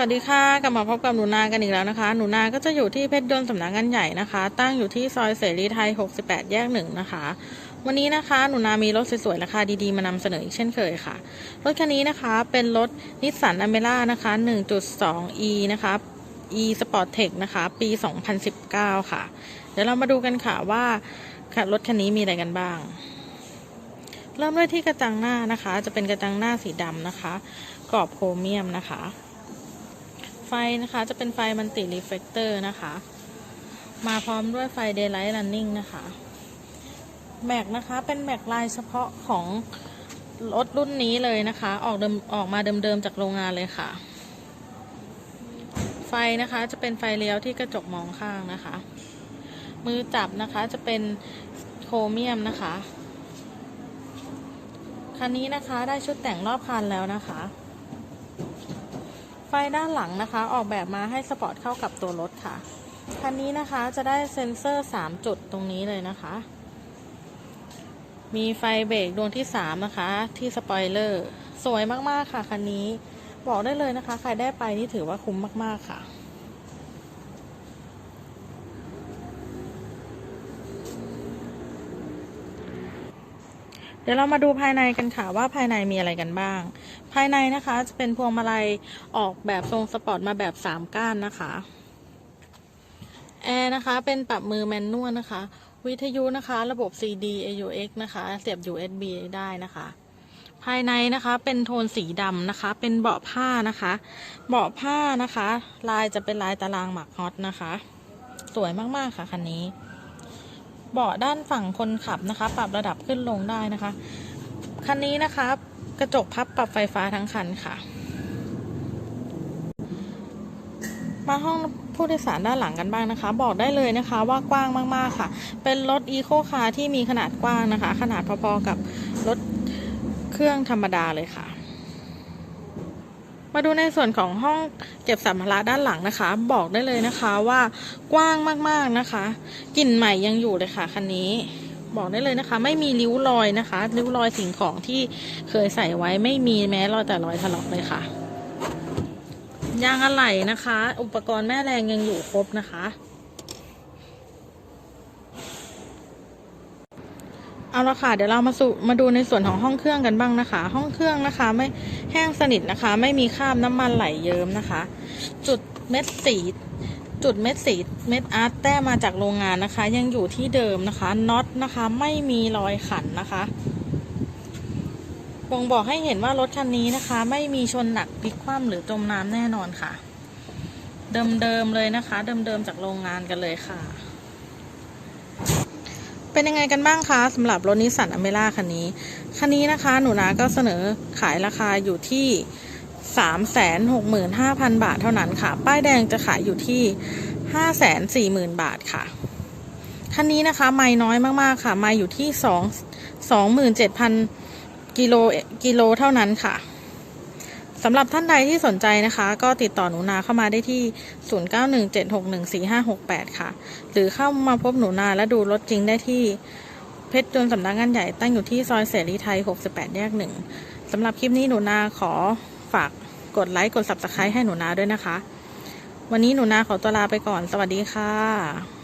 วัสดีค่ะกลับมาพบกับหนูนากันอีกแล้วนะคะ หนูนาก็จะอยู่ที่เพชรยนต์สำนักงานใหญ่นะคะ ตั้งอยู่ที่ซอยเสรีไทย 68 แยกหนึ่งนะคะ วันนี้นะคะหนูนามีรถสวยๆราคาดีๆ มานำเสนออีกเช่นเคยค่ะ รถคันนี้นะคะเป็นรถนิสสันอเมร่านะคะ 1.2e นะคะ e Sportec นะคะ ปี 2019 ค่ะ เดี๋ยวเรามาดูกันค่ะว่า รถคันนี้มีอะไรกันบ้างเริ่มด้วยที่กระจังหน้านะคะ จะเป็นกระจังหน้าสีดำนะคะ กรอบโครเมียมนะคะ ไฟนะคะจะเป็นไฟมันติรีเฟกเตอร์นะคะ มาพร้อมด้วยไฟ Daylight Running นะคะ แม็กนะคะเป็นแม็กลายเฉพาะของรถรุ่นนี้เลยนะคะ ออกเดิมออกมาเดิมๆจากโรงงานเลยค่ะ ไฟนะคะจะเป็นไฟเลี้ยวที่กระจกมองข้างนะคะ มือจับนะคะจะเป็นโครเมียมนะคะคันนี้นะคะได้ชุดแต่งรอบคันแล้วนะคะ ไฟด้านหลังนะคะ ออกแบบมาให้สปอร์ตเข้ากับตัวรถค่ะ คันนี้นะคะจะได้เซ็นเซอร์ 3 จุดตรงนี้เลยนะคะ มีไฟเบรกดวงที่ 3 นะคะ ที่สปอยเลอร์ สวยมาก ๆ ค่ะ คันนี้ บอกได้เลยนะคะ ใครได้ไปนี่ถือว่าคุ้มมาก ๆ ค่ะ ดี๋ยวเรามาดูภายในกันค่ะว่าภายในมีอะไรกันบ้าง ภายในนะคะจะเป็นพวงมาลัยออกแบบทรงสปอร์ตมาแบบ3ก้านนะคะแอร์นะคะเป็นปรับมือแมนนวลนะคะ วิทยุนะคะ ระบบ CD AUX นะคะ เสียบ USB ได้นะคะ ภายในนะคะเป็นโทนสีดำนะคะ เป็นเบาะผ้านะคะ เบาะผ้านะคะ ลายจะเป็นลายตารางหมักฮอตนะคะ สวยมาก ๆ ค่ะ คันนี้ เบาะด้านฝั่งคนขับนะคะ ปรับระดับขึ้นลงได้นะคะ คันนี้นะคะ กระจกพับปรับไฟฟ้าทั้งคันค่ะ มาห้องผู้โดยสารด้านหลังกันบ้างนะคะ บอกได้เลยนะคะว่ากว้างมาก ๆ ค่ะ เป็นรถอีโคคาร์ที่มีขนาดกว้างนะคะ ขนาดพอๆกับรถเครื่องธรรมดาเลยค่ะ มาดูในส่วนของห้องเก็บสัมภาระด้านหลังนะคะ บอกได้เลยนะคะว่ากว้างมากๆนะคะกลิ่นใหม่ยังอยู่เลยค่ะคันนี้ บอกได้เลยนะคะ ไม่มีริ้วรอยนะคะ ริ้วรอยสิ่งของที่เคยใส่ไว้ไม่มีแม้รอยแต่รอยถลอกเลยค่ะยางอะไหล่นะคะ อุปกรณ์แม่แรงยังอยู่ครบนะคะ เอาละค่ะเดี๋ยวเรามาสู่มาดูในส่วนของห้องเครื่องกันบ้างนะคะ ห้องเครื่องนะคะ ไม่แห้งสนิทนะคะ ไม่มีคราบน้ำมันไหลเยิ้มนะคะ จุดเม็ดสี จุดเม็ดสีเม็ดอาร์ตแต้มมาจากโรงงานนะคะ ยังอยู่ที่เดิมนะคะน็อตนะคะ ไม่มีรอยขันนะคะบ่งบอกให้เห็นว่ารถคันนี้นะคะ ไม่มีชนหนักพลิกคว่ำหรือจมน้ำแน่นอนค่ะ เดิมๆเลยนะคะ เดิมๆจากโรงงานกันเลยค่ะ เป็นยังไงกันบ้างคะสำหรับรถนิสสันอเมร่าคันนี้ คันนี้นะคะหนูนาก็เสนอขายราคาอยู่ที่ 365,000 บาทเท่านั้นค่ะ ป้ายแดงจะขายอยู่ที่ 540,000 บาทค่ะ คันนี้นะคะ ไม่น้อยมากๆค่ะ ไม่อยู่ที่ 2 27,000กิโลกิโลเท่านั้นค่ะ สำหรับท่านใดที่สนใจนะคะ ก็ติดต่อหนูนาเข้ามาได้ที่ 0917614568 ค่ะ หรือเข้ามาพบหนูนาและดูรถจริงได้ที่เพชรยนต์สำนักงานใหญ่ตั้งอยู่ที่ซอยเสรีไทย 68 แยกหนึ่งสำหรับคลิปนี้หนูนาขอฝากกดไลค์กด subscribe ให้หนูนาด้วยนะคะ วันนี้หนูนาขอตัวลาไปก่อน สวัสดีค่ะ